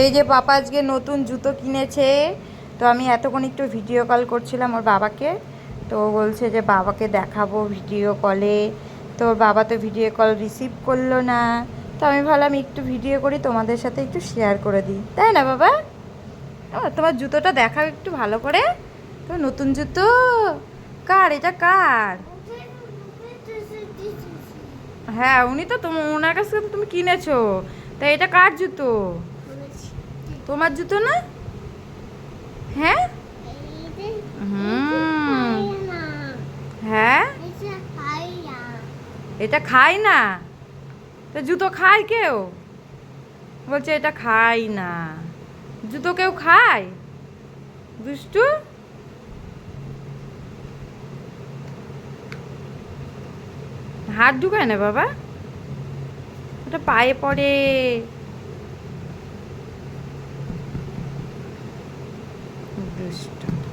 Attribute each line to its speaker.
Speaker 1: এই যে পাপা আজকে নতুন জুতো কিনেছে, তো আমি এতক্ষণ একটু ভিডিও কল করছিলাম ওর বাবাকে, তো বলছে যে বাবাকে দেখাবো ভিডিও কলে তো বাবা তো ভিডিও কল রিসিভ করল না। তো আমি ভাবলাম একটু ভিডিও করি, তোমাদের সাথে একটু শেয়ার করে দিই। তাই না বাবা? তোমার জুতোটা দেখাও একটু ভালো করে। তো নতুন জুতো? কার? এটা কার? হ্যাঁ উনি তো তোমার ওনার কাছ থেকে তুমি কিনেছো। তাই এটা কার জুতো? তোমার জুতো না? হ্যাঁ? হ্যাঁ? এটা খাই না। তো জুতো খায় কেউ? বলছে এটা খাই না। জুতো কেউ খায়? দুষ্টু? হাত ঢুকায় না বাবা? ওটা পায়ে পড়ে। দুষ্টু